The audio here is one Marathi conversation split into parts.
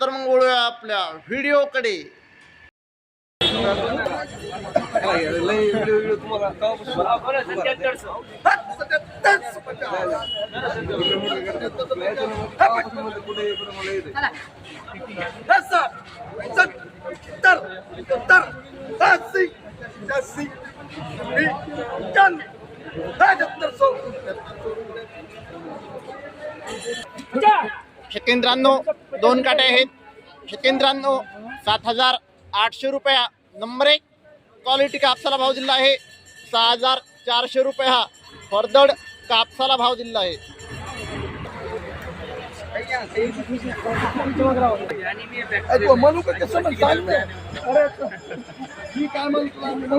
तर मग वळूया आपल्या व्हिडिओकडे शेतकऱ्यांनो दोन काटे आहेत. शेतकऱ्यांनो सात हज़ार आठशे रुपया नंबर. एक क्वालिटी कापसाला भाव दिला आहे. सहा हज़ार चारशे रुपये हा फरदड कापसाला भाव दिला आहे. म्हणू का कसं पण सांग अरे मी काय म्हणतो?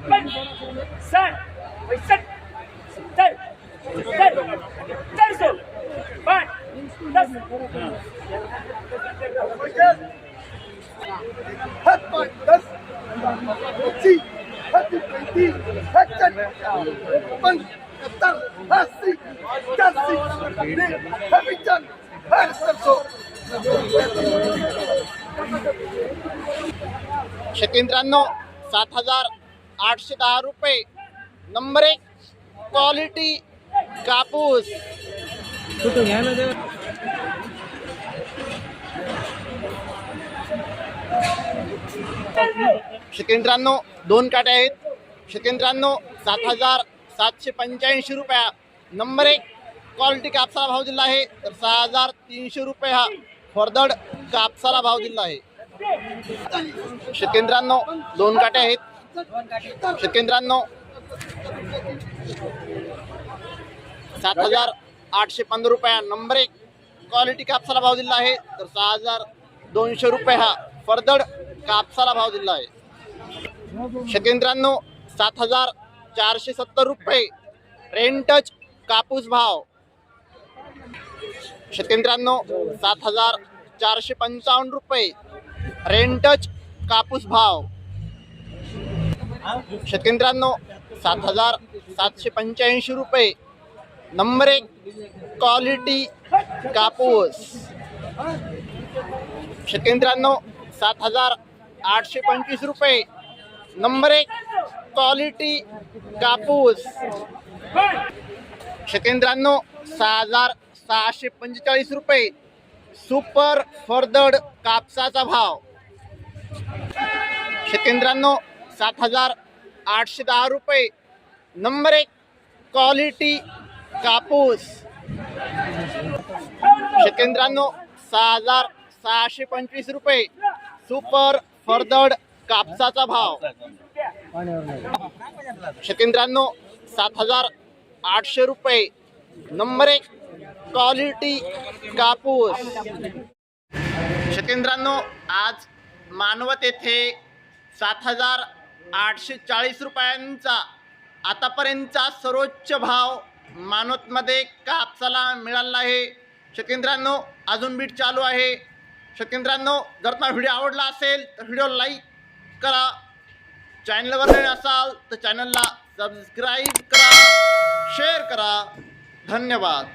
म्हणून Terzo, cinco, चार, पाच, सात, सात, सत्तर, सत्तर, चारशे, पाच, दस, हात पाय दस पच्चीस हात पैतीस हात पण सत्तर अस्सी पचासी पंचान सत्तर शेतकऱ्यांनो सात हजार आठशे दहा रुपये. नंबर एक क्वालिटी कापूस. शेतकऱ्यांनो दोन काटे आहेत. शेतकऱ्यांनो सात हजार सातशे पंच्याऐंशी रुपया. नंबर एक क्वालिटी कापसाला भाव दिला आहे. तर सहा हजार तीनशे रुपये हा फरदड कापसाला भाव दिला आहे. शेतकऱ्यांनो दोन काटे आहेत. शेतकऱ्यांनो सात हजार आठशे पंधरा रुपया नंबर एक क्वालिटी कापसाला भाव दिला आहे. तर सहा हजार दोनशे रुपये हा फरदड कापसाला भाव दिला आहे. शेतकऱ्यांनो सात हजार चारशे सत्तर रुपये रेंटच कापूस भाव. शेतकऱ्यांनो सात हजार चारशे पंचावन्न रुपये रेंटच कापूस भाव. शेतकऱ्यांनो सात हजार सातशे पंच्याऐंशी रुपये. नंबर एक क्वालिटी कापूस. शेतकऱ्यांनो सात हजार आठशे पंचवीस रुपये. नंबर एक क्वालिटी कापूस. शेतकऱ्यांनो सहा हजार सहाशे पंचेचाळीस रुपये. सुपर फरदड कापसाचा भाव. शेतकऱ्यांनो सात हजार आठशे दहा रुपये. नंबर एक क्वालिटी कापूस. शेतकऱ्यांनो सहा हजार सहाशे पंचवीस रुपये. सुपर फरदड कापसाचा भाव. शेतकऱ्यांनो सात हजार आठशे रुपये. नंबर एक क्वालिटी कापूस. शेतकऱ्यांनो आज मानवत येथे सात हजार आठशे चाळीस रुपयांचा आतापर्यंतचा सर्वोच्च भाव मानवतमध्ये कापसाला मिळाला आहे? शकेंद्रांनो अजून बीट चालू आहे. शकेंद्रांनो जर तुम्हाला व्हिडिओ आवडला असेल तर व्हिडिओ लाईक करा. चॅनलवर नवीन असाल तर चॅनलला सबस्क्राईब करा. शेअर करा. धन्यवाद.